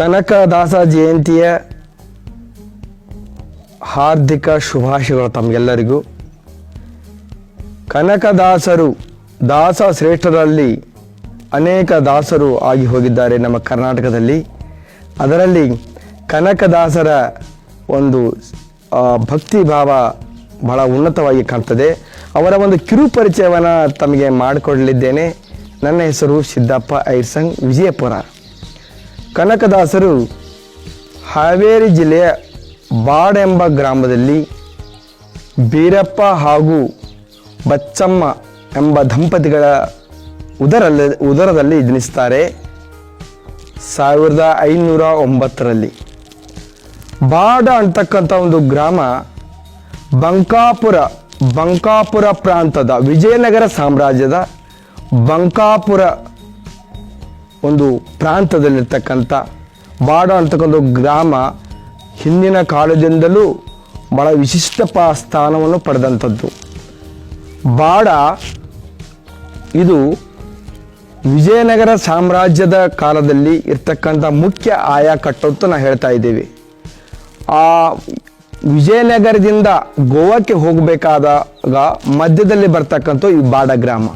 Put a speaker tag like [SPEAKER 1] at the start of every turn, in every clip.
[SPEAKER 1] ಕನಕದಾಸ ಜಯಂತಿಯ ಹಾರ್ದಿಕ ಶುಭಾಶಯಗಳು ತಮಗೆಲ್ಲರಿಗೂ. ಕನಕದಾಸರು ದಾಸ ಶ್ರೇಷ್ಠರಲ್ಲಿ ಅನೇಕ ದಾಸರು ಆಗಿ ಹೋಗಿದ್ದಾರೆ ನಮ್ಮ ಕರ್ನಾಟಕದಲ್ಲಿ. ಅದರಲ್ಲಿ ಕನಕದಾಸರ ಒಂದು ಭಕ್ತಿ ಭಾವ ಬಹಳ ಉನ್ನತವಾಗಿ ಕಾಣ್ತದೆ. ಅವರ ಒಂದು ಕಿರು ಪರಿಚಯವನ್ನು ತಮಗೆ ಮಾಡಿಕೊಡಲಿದ್ದೇನೆ. ನನ್ನ ಹೆಸರು ಸಿದ್ದಪ್ಪ ಐರ್ಸಂಗ್ ವಿಜಯಪುರ. ಕನಕದಾಸರು ಹಾವೇರಿ ಜಿಲ್ಲೆಯ ಬಾಡ್ ಎಂಬ ಗ್ರಾಮದಲ್ಲಿ ಬೀರಪ್ಪ ಹಾಗೂ ಬಚ್ಚಮ್ಮ ಎಂಬ ದಂಪತಿಗಳ ಉದರಲ್ಲಿ ಉದರದಲ್ಲಿ ಜನಿಸ್ತಾರೆ ಸಾವಿರದ ಐನೂರ ಒಂಬತ್ತರಲ್ಲಿ. ಬಾಡ ಅಂತಕ್ಕಂಥ ಒಂದು ಗ್ರಾಮ ಬಂಕಾಪುರ ಬಂಕಾಪುರ ಪ್ರಾಂತದ ವಿಜಯನಗರ ಸಾಮ್ರಾಜ್ಯದ ಬಂಕಾಪುರ ಒಂದು ಪ್ರಾಂತದಲ್ಲಿರ್ತಕ್ಕಂಥ ಬಾಡ ಅಂತಕ್ಕಂಥ ಗ್ರಾಮ ಹಿಂದಿನ ಕಾಲದಿಂದಲೂ ಬಹಳ ವಿಶಿಷ್ಟ ಪ ಸ್ಥಾನವನ್ನು ಪಡೆದಂಥದ್ದು. ಬಾಡ ಇದು ವಿಜಯನಗರ ಸಾಮ್ರಾಜ್ಯದ ಕಾಲದಲ್ಲಿ ಇರ್ತಕ್ಕಂಥ ಮುಖ್ಯ ಆಯಾ ಅಂತ ನಾವು ಹೇಳ್ತಾ ಇದ್ದೀವಿ. ಆ ವಿಜಯನಗರದಿಂದ ಗೋವಾಕ್ಕೆ ಹೋಗಬೇಕಾದಾಗ ಮಧ್ಯದಲ್ಲಿ ಬರ್ತಕ್ಕಂಥ ಈ ಬಾಡ ಗ್ರಾಮ.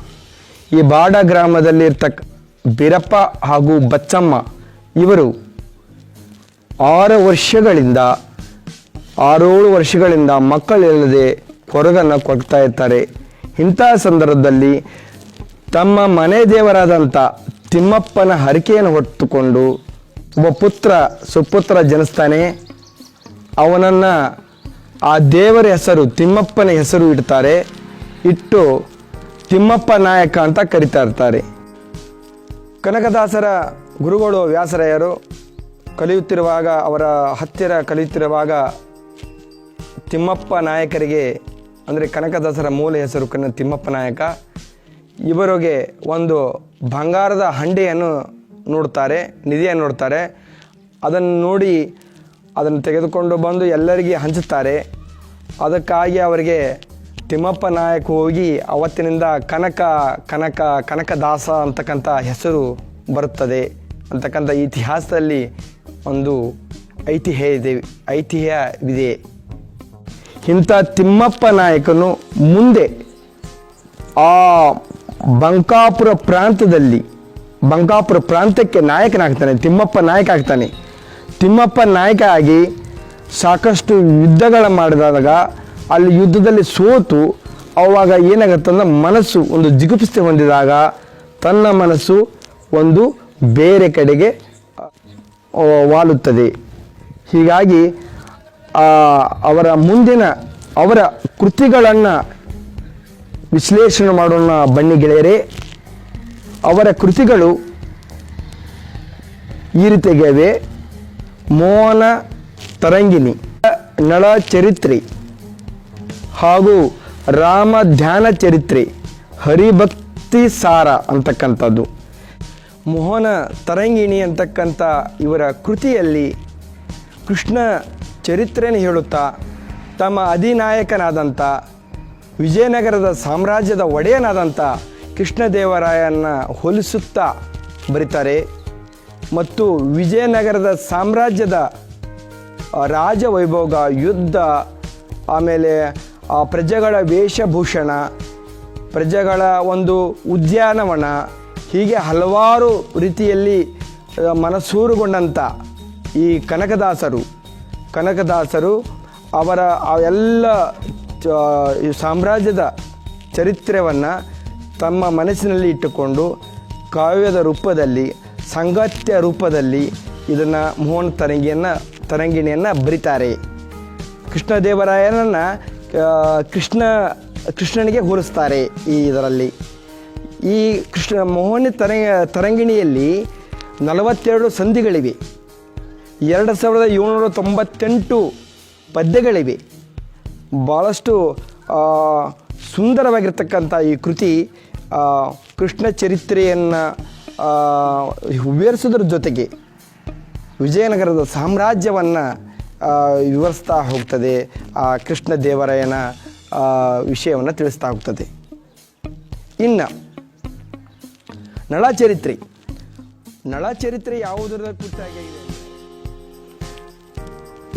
[SPEAKER 1] ಈ ಬಾಡ ಗ್ರಾಮದಲ್ಲಿ ಇರ್ತಕ್ಕ ಬೀರಪ್ಪ ಹಾಗೂ ಬಚ್ಚಮ್ಮ ಇವರು ಆರು ವರ್ಷಗಳಿಂದ, ಆರೇಳು ವರ್ಷಗಳಿಂದ ಮಕ್ಕಳಿಲ್ಲದೆ ಕೊರಗನ್ನು ಕೊಡ್ತಾ ಇರ್ತಾರೆ. ಇಂತಹ ಸಂದರ್ಭದಲ್ಲಿ ತಮ್ಮ ಮನೆ ದೇವರಾದಂಥ ತಿಮ್ಮಪ್ಪನ ಹರಕೆಯನ್ನು ಹೊತ್ತುಕೊಂಡು ಒಬ್ಬ ಪುತ್ರ, ಸುಪುತ್ರ ಜನಿಸ್ತಾನೆ. ಅವನನ್ನು ಆ ದೇವರ ಹೆಸರು, ತಿಮ್ಮಪ್ಪನ ಹೆಸರು ಇಡ್ತಾರೆ. ಇಟ್ಟು ತಿಮ್ಮಪ್ಪ ನಾಯಕ ಅಂತ ಕರಿತಾ ಇರ್ತಾರೆ. ಕನಕದಾಸರ ಗುರುಗಳು ವ್ಯಾಸರಾಯರು ಕಲಿಯುತ್ತಿರುವಾಗ, ಅವರ ಹತ್ತಿರ ಕಲಿಯುತ್ತಿರುವಾಗ ತಿಮ್ಮಪ್ಪ ನಾಯಕರಿಗೆ, ಅಂದರೆ ಕನಕದಾಸರ ಮೂಲ ಹೆಸರು ಕನ್ನ ತಿಮ್ಮಪ್ಪ ನಾಯಕ, ಇವರಿಗೆ ಒಂದು ಬಂಗಾರದ ಹಂಡೆಯನ್ನು ನೋಡ್ತಾರೆ ನಿಧಿಯನ್ನು ನೋಡ್ತಾರೆ ಅದನ್ನು ನೋಡಿ ಅದನ್ನು ತೆಗೆದುಕೊಂಡು ಬಂದು ಎಲ್ಲರಿಗೆ ಹಂಚುತ್ತಾರೆ. ಅದಕ್ಕಾಗಿ ಅವರಿಗೆ ತಿಮ್ಮಪ್ಪ ನಾಯಕ ಹೋಗಿ ಅವತ್ತಿನಿಂದ ಕನಕ ಕನಕ, ಕನಕದಾಸ ಅಂತಕ್ಕಂಥ ಹೆಸರು ಬರುತ್ತದೆ ಅಂತಕ್ಕಂಥ ಇತಿಹಾಸದಲ್ಲಿ ಒಂದು ಐತಿಹ್ಯ ಇದೆ ಐತಿಹ್ಯವಿದೆ. ಇಂಥ ತಿಮ್ಮಪ್ಪ ನಾಯಕನು ಮುಂದೆ ಆ ಬಂಕಾಪುರ ಪ್ರಾಂತದಲ್ಲಿ ಬಂಕಾಪುರ ಪ್ರಾಂತಕ್ಕೆ ನಾಯಕನಾಗ್ತಾನೆ, ತಿಮ್ಮಪ್ಪ ನಾಯಕ ಆಗ್ತಾನೆ. ತಿಮ್ಮಪ್ಪ ನಾಯಕ ಆಗಿ ಸಾಕಷ್ಟು ಯುದ್ಧಗಳ ಮಾಡಿದಾಗ ಅಲ್ಲಿ ಯುದ್ಧದಲ್ಲಿ ಸೋತು ಅವಾಗ ಏನಾಗುತ್ತಂದ್ರೆ ಮನಸ್ಸು ಒಂದು ಜಿಗುಪ್ಸೆ ಹೊಂದಿದಾಗ ತನ್ನ ಮನಸ್ಸು ಒಂದು ಬೇರೆ ಕಡೆಗೆ ವಾಲುತ್ತದೆ. ಹೀಗಾಗಿ ಅವರ ಮುಂದಿನ, ಅವರ ಕೃತಿಗಳನ್ನು ವಿಶ್ಲೇಷಣೆ ಮಾಡೋಣ ಬನ್ನಿ ಗೆಳೆಯರೇ. ಅವರ ಕೃತಿಗಳು ಈ ರೀತಿಯಾಗಿವೆ. ಮೋಹನ ತರಂಗಿಣಿ ನಳ ಚರಿತ್ರೆ ಹಾಗೂ ರಾಮ ಧ್ಯಾನ ಚರಿತ್ರೆ, ಹರಿಭಕ್ತಿ ಸಾರ ಅಂತಕ್ಕಂಥದ್ದು. ಮೋಹನ ತರಂಗಿಣಿ ಅಂತಕ್ಕಂಥ ಇವರ ಕೃತಿಯಲ್ಲಿ ಕೃಷ್ಣ ಚರಿತ್ರೆಯನ್ನು ಹೇಳುತ್ತಾ, ತಮ್ಮ ಅಧಿನಾಯಕನಾದಂಥ, ವಿಜಯನಗರದ ಸಾಮ್ರಾಜ್ಯದ ಒಡೆಯನಾದಂಥ ಕೃಷ್ಣದೇವರಾಯನ ಹೋಲಿಸುತ್ತಾ ಬರೀತಾರೆ. ಮತ್ತು ವಿಜಯನಗರದ ಸಾಮ್ರಾಜ್ಯದ ರಾಜವೈಭೋಗ ಯುದ್ಧ, ಆಮೇಲೆ ಪ್ರಜೆಗಳ ವೇಷಭೂಷಣ, ಪ್ರಜೆಗಳ ಒಂದು ಉದ್ಯಾನವನ, ಹೀಗೆ ಹಲವಾರು ರೀತಿಯಲ್ಲಿ ಮನಸೂರುಗೊಂಡಂಥ ಈ ಕನಕದಾಸರು. ಕನಕದಾಸರು ಅವರ ಆ ಎಲ್ಲ ಸಾಮ್ರಾಜ್ಯದ ಚರಿತ್ರೆಯನ್ನು ತಮ್ಮ ಮನಸ್ಸಿನಲ್ಲಿ ಇಟ್ಟುಕೊಂಡು ಕಾವ್ಯದ ರೂಪದಲ್ಲಿ, ಸಂಗತ್ಯ ರೂಪದಲ್ಲಿ ಇದನ್ನು ಮೋಹನ ತರಂಗಿಯನ್ನು, ತರಂಗಿಣಿಯನ್ನು ಬರಿತಾರೆ. ಕೃಷ್ಣದೇವರಾಯನನ್ನು ಕೃಷ್ಣ, ಕೃಷ್ಣನಿಗೆ ಹೋಲಿಸ್ತಾರೆ ಈ ಇದರಲ್ಲಿ. ಈ ಕೃಷ್ಣ, ಮೋಹನಿ ತರಂಗ, ತರಂಗಿಣಿಯಲ್ಲಿ ನಲವತ್ತೆರಡು ಸಂಧಿಗಳಿವೆ. ಎರಡು ಸಾವಿರದ ಏಳ್ನೂರ ತೊಂಬತ್ತೆಂಟು ಪದ್ಯಗಳಿವೆ. ಭಾಳಷ್ಟು ಸುಂದರವಾಗಿರ್ತಕ್ಕಂಥ ಈ ಕೃತಿ ಕೃಷ್ಣ ಚರಿತ್ರೆಯನ್ನು ವಿವರಿಸೋದ್ರ ಜೊತೆಗೆ ವಿಜಯನಗರದ ಸಾಮ್ರಾಜ್ಯವನ್ನು ವಿವರಿಸ್ತಾ ಹೋಗ್ತದೆ ಆ ಕೃಷ್ಣ ದೇವರಾಯನ ವಿಷಯವನ್ನು ತಿಳಿಸ್ತಾ ಹೋಗ್ತದೆ. ಇನ್ನು, ನಳಚರಿತ್ರೆ. ನಳಚರಿತ್ರೆ ಯಾವುದರ ಕುರಿತಾಗಿದೆ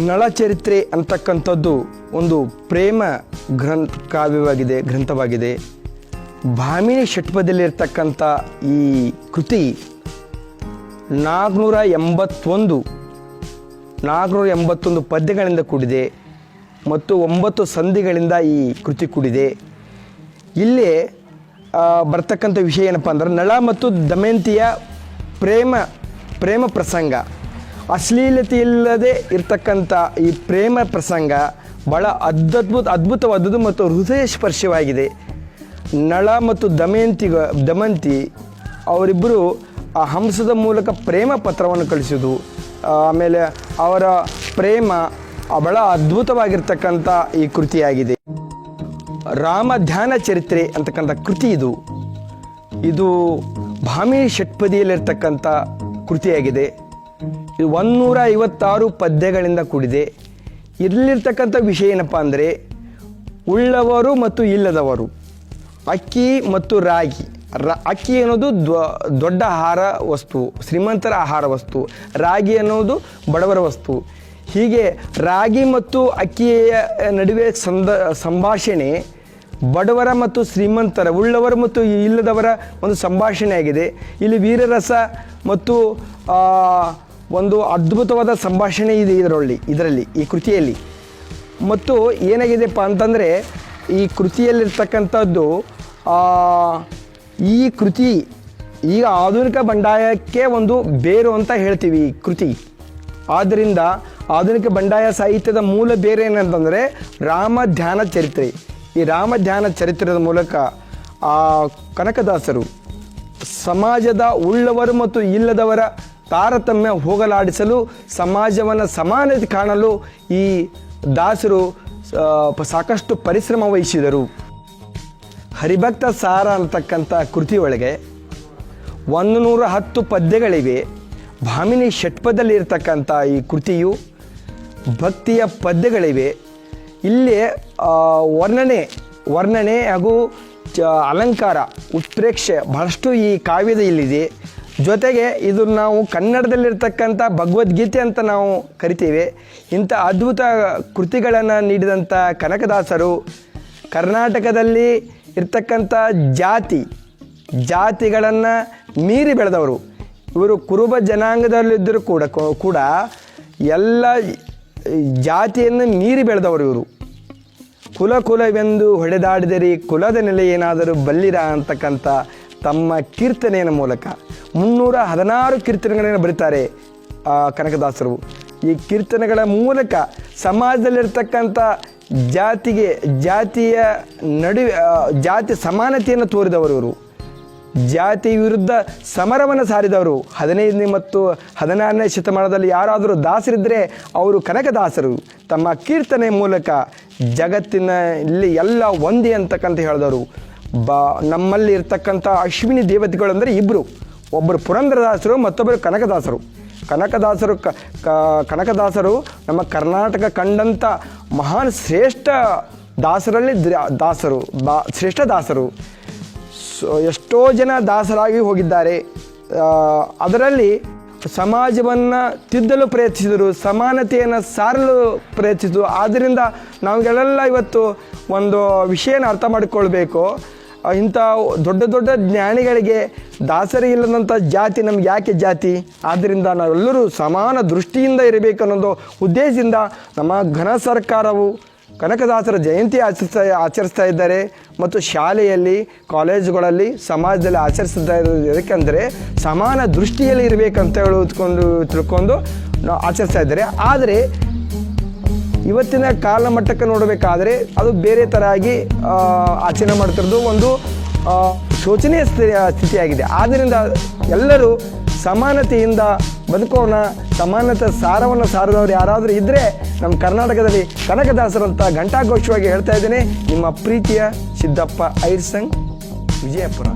[SPEAKER 1] ನಳಚರಿತ್ರೆ ಅಂತಕ್ಕಂಥದ್ದು ಒಂದು ಪ್ರೇಮ ಗ್ರಂಥ, ಕಾವ್ಯವಾಗಿದೆ, ಗ್ರಂಥವಾಗಿದೆ. ಭಾಮಿನಿ ಷಟ್ಪದಲ್ಲಿರ್ತಕ್ಕಂಥ ಈ ಕೃತಿ ನಾಲ್ಕುನೂರ ಎಂಬತ್ತೊಂದು ನಾಲ್ಕುನೂರ ಎಂಬತ್ತೊಂದು ಪದ್ಯಗಳಿಂದ ಕೂಡಿದೆ ಮತ್ತು ಒಂಬತ್ತು ಸಂಧಿಗಳಿಂದ ಈ ಕೃತಿ ಕೂಡಿದೆ. ಇಲ್ಲಿ ಬರ್ತಕ್ಕಂಥ ವಿಷಯ ಏನಪ್ಪ ಅಂದ್ರೆ ನಳ ಮತ್ತು ದಮಯಂತಿಯ ಪ್ರೇಮ ಪ್ರೇಮ ಪ್ರಸಂಗ. ಅಶ್ಲೀಲತೆ ಇಲ್ಲದೆ ಇರ್ತಕ್ಕಂಥ ಈ ಪ್ರೇಮ ಪ್ರಸಂಗ ಭಾಳ ಅದ್ಭುತ, ಅದ್ಭುತವಾದದ್ದು ಮತ್ತು ಹೃದಯ ಸ್ಪರ್ಶವಾಗಿದೆ. ನಳ ಮತ್ತು ದಮಯಂತಿ ದಮಂತಿ ಅವರಿಬ್ಬರು ಆ ಹಂಸದ ಮೂಲಕ ಪ್ರೇಮ ಪತ್ರವನ್ನು ಕಳಿಸೋದು ಆಮೇಲೆ ಅವರ ಪ್ರೇಮ ಬಹಳ ಅದ್ಭುತವಾಗಿರ್ತಕ್ಕಂಥ ಈ ಕೃತಿಯಾಗಿದೆ. ರಾಮ ಧ್ಯಾನ ಚರಿತ್ರೆ ಅಂತಕ್ಕಂಥ ಕೃತಿ ಇದು. ಇದು ಭಾಮಿ ಷಟ್ಪದಿಯಲ್ಲಿರ್ತಕ್ಕಂಥ ಕೃತಿಯಾಗಿದೆ. ಇದು ಒಂನ್ನೂರ ಐವತ್ತಾರು ಪದ್ಯಗಳಿಂದ ಕೂಡಿದೆ. ಇಲ್ಲಿರ್ತಕ್ಕಂಥ ವಿಷಯ ಏನಪ್ಪ ಅಂದರೆ, ಉಳ್ಳವರು ಮತ್ತು ಇಲ್ಲದವರು, ಅಕ್ಕಿ ಮತ್ತು ರಾಗಿ. ರ, ಅಕ್ಕಿ ಅನ್ನೋದು ದೊಡ್ಡ ಆಹಾರ ವಸ್ತು, ಶ್ರೀಮಂತರ ಆಹಾರ ವಸ್ತು, ರಾಗಿ ಅನ್ನೋದು ಬಡವರ ವಸ್ತು. ಹೀಗೆ ರಾಗಿ ಮತ್ತು ಅಕ್ಕಿಯ ನಡುವೆ ಸಂದ, ಸಂಭಾಷಣೆ ಬಡವರ ಮತ್ತು ಶ್ರೀಮಂತರ, ಉಳ್ಳವರ ಮತ್ತು ಇಲ್ಲದವರ ಒಂದು ಸಂಭಾಷಣೆ ಆಗಿದೆ. ಇಲ್ಲಿ ವೀರರಸ ಮತ್ತು ಒಂದು ಅದ್ಭುತವಾದ ಸಂಭಾಷಣೆ ಇದೆ ಇದರಲ್ಲಿ ಇದರಲ್ಲಿ, ಈ ಕೃತಿಯಲ್ಲಿ. ಮತ್ತು ಏನಾಗಿದೆಪ್ಪ ಅಂತಂದರೆ, ಈ ಕೃತಿಯಲ್ಲಿರ್ತಕ್ಕಂಥದ್ದು ಈ ಕೃತಿ, ಈಗ ಆಧುನಿಕ ಬಂಡಾಯಕ್ಕೆ ಒಂದು ಬೇರು ಅಂತ ಹೇಳ್ತೀವಿ ಈ ಕೃತಿ. ಆದ್ದರಿಂದ ಆಧುನಿಕ ಬಂಡಾಯ ಸಾಹಿತ್ಯದ ಮೂಲ ಬೇರೆ ಏನಂತಂದರೆ ರಾಮ ಧ್ಯಾನ ಚರಿತ್ರೆ. ಈ ರಾಮ ಧ್ಯಾನ ಚರಿತ್ರದ ಮೂಲಕ ಆ ಕನಕದಾಸರು ಸಮಾಜದ ಉಳ್ಳವರು ಮತ್ತು ಇಲ್ಲದವರ ತಾರತಮ್ಯ ಹೋಗಲಾಡಿಸಲು ಸಮಾಜವನ್ನು ಸಮಾನತೆ ಕಾಣಲು ಈ ದಾಸರು ಸಾಕಷ್ಟು ಪರಿಶ್ರಮ ವಹಿಸಿದರು. ಹರಿಭಕ್ತ ಸಾರ ಅಂತಕ್ಕಂಥ ಕೃತಿಯೊಳಗೆ ಒಂದು ನೂರ ಹತ್ತು ಪದ್ಯಗಳಿವೆ. ಭಾಮಿನಿ ಷಟ್ಪದಲ್ಲಿರ್ತಕ್ಕಂಥ ಈ ಕೃತಿಯು ಭಕ್ತಿಯ ಪದ್ಯಗಳಿವೆ. ಇಲ್ಲಿ ವರ್ಣನೆ ವರ್ಣನೆ ಹಾಗೂ ಅಲಂಕಾರ, ಉತ್ಪ್ರೇಕ್ಷೆ ಬಹಳಷ್ಟು ಈ ಕಾವ್ಯದ ಇಲ್ಲಿದೆ. ಜೊತೆಗೆ ಇದು ನಾವು ಕನ್ನಡದಲ್ಲಿರ್ತಕ್ಕಂಥ ಭಗವದ್ಗೀತೆ ಅಂತ ನಾವು ಕರಿತೀವಿ. ಇಂಥ ಅದ್ಭುತ ಕೃತಿಗಳನ್ನು ನೀಡಿದಂಥ ಕನಕದಾಸರು ಕರ್ನಾಟಕದಲ್ಲಿ ಇರ್ತಕ್ಕಂಥ ಜಾತಿ, ಜಾತಿಗಳನ್ನು ಮೀರಿ ಬೆಳೆದವರು. ಇವರು ಕುರುಬ ಜನಾಂಗದಲ್ಲಿದ್ದರೂ ಕೂಡ ಕೂಡ ಎಲ್ಲ ಜಾತಿಯನ್ನು ಮೀರಿ ಬೆಳೆದವರು ಇವರು. ಕುಲ ಕುಲವೆಂದು ಹೊಡೆದಾಡಿದರೆ ಕುಲದ ನೆಲೆ ಏನಾದರೂ ಬಲ್ಲಿರ ಅಂತಕ್ಕಂಥ ತಮ್ಮ ಕೀರ್ತನೆಯ ಮೂಲಕ. ಮುನ್ನೂರ ಹದಿನಾರು ಕೀರ್ತನೆಗಳನ್ನು ಬರೀತಾರೆ ಕನಕದಾಸರು. ಈ ಕೀರ್ತನೆಗಳ ಮೂಲಕ ಸಮಾಜದಲ್ಲಿರ್ತಕ್ಕಂಥ ಜಾತಿಗೆ, ಜಾತಿಯ ನಡುವೆ ಜಾತಿ ಸಮಾನತೆಯನ್ನು ತೋರಿದವರು ಇವರು. ಜಾತಿ ವಿರುದ್ಧ ಸಮರವನ್ನು ಸಾರಿದವರು. ಹದಿನೈದನೇ ಮತ್ತು ಹದಿನಾರನೇ ಶತಮಾನದಲ್ಲಿ ಯಾರಾದರೂ ದಾಸರಿದ್ದರೆ ಅವರು ಕನಕದಾಸರು. ತಮ್ಮ ಕೀರ್ತನೆ ಮೂಲಕ ಜಗತ್ತಿನ ಇಲ್ಲಿ ಎಲ್ಲ ಒಂದೇ ಅಂತಕ್ಕಂಥ ಹೇಳಿದವರು. ಬಾ, ನಮ್ಮಲ್ಲಿ ಇರ್ತಕ್ಕಂಥ ಅಶ್ವಿನಿ ದೇವತೆಗಳು ಅಂದರೆ ಇಬ್ಬರು ಒಬ್ಬರು ಪುರಂದರದಾಸರು, ಮತ್ತೊಬ್ಬರು ಕನಕದಾಸರು. ಕನಕದಾಸರು ಕನಕದಾಸರು ನಮ್ಮ ಕರ್ನಾಟಕ ಕಂಡಂಥ ಮಹಾನ್ ಶ್ರೇಷ್ಠ ದಾಸರಲ್ಲಿ ದಾಸರು, ಬಾ, ಶ್ರೇಷ್ಠ ದಾಸರು. ಎಷ್ಟೋ ಜನ ದಾಸರಾಗಿ ಹೋಗಿದ್ದಾರೆ. ಅದರಲ್ಲಿ ಸಮಾಜವನ್ನು ತಿದ್ದಲು ಪ್ರಯತ್ನಿಸಿದರು, ಸಮಾನತೆಯನ್ನು ಸಾರಲು ಪ್ರಯತ್ನಿಸಿದರು. ಆದ್ದರಿಂದ ನಾವುಗಳೆಲ್ಲ ಇವತ್ತು ಒಂದು ವಿಷಯನ ಅರ್ಥ ಮಾಡಿಕೊಳ್ಬೇಕು. ಇಂಥ ದೊಡ್ಡ ದೊಡ್ಡ ಜ್ಞಾನಿಗಳಿಗೆ ದಾಸರಿ ಇಲ್ಲದಂಥ ಜಾತಿ ನಮ್ಗೆ ಯಾಕೆ ಜಾತಿ? ಆದ್ದರಿಂದ ನಾವೆಲ್ಲರೂ ಸಮಾನ ದೃಷ್ಟಿಯಿಂದ ಇರಬೇಕು ಅನ್ನೋದು ಉದ್ದೇಶದಿಂದ ನಮ್ಮ ಘನ ಸರ್ಕಾರವು ಕನಕದಾಸರ ಜಯಂತಿ ಆಚರಿಸ್ತಾ ಆಚರಿಸ್ತಾ ಇದ್ದಾರೆ. ಮತ್ತು ಶಾಲೆಯಲ್ಲಿ, ಕಾಲೇಜುಗಳಲ್ಲಿ, ಸಮಾಜದಲ್ಲಿ ಆಚರಿಸ್ತಾ ಇರೋದು ಯಾಕೆಂದರೆ ಸಮಾನ ದೃಷ್ಟಿಯಲ್ಲಿ ಇರಬೇಕಂತ ಹೇಳುತ್ಕೊಂಡು ತಿಳ್ಕೊಂಡು ಆಚರಿಸ್ತಾ ಇದ್ದಾರೆ. ಆದರೆ ಇವತ್ತಿನ ಕಾಲಮಟ್ಟಕ್ಕೆ ನೋಡಬೇಕಾದ್ರೆ ಅದು ಬೇರೆ ಥರ ಆಗಿ ಆಚರಣೆ ಮಾಡ್ತಿರೋದು ಒಂದು ಶೋಚನೀಯ ಸ್ಥಿತಿ, ಸ್ಥಿತಿಯಾಗಿದೆ. ಆದ್ದರಿಂದ ಎಲ್ಲರೂ ಸಮಾನತೆಯಿಂದ ಬದುಕೋಣ, ಸಮಾನತೆ ಸಾರವನ್ನು ಸಾರದವರು ಯಾರಾದರೂ ಇದ್ದರೆ ನಮ್ಮ ಕರ್ನಾಟಕದಲ್ಲಿ ಕನಕದಾಸರಂತ ಘಂಟಾಘೋಷವಾಗಿ ಹೇಳ್ತಾ ಇದ್ದೇನೆ. ನಿಮ್ಮ ಪ್ರೀತಿಯ ಸಿದ್ದಪ್ಪ ಐರ್ಸಂಗ್ ವಿಜಯಪುರ.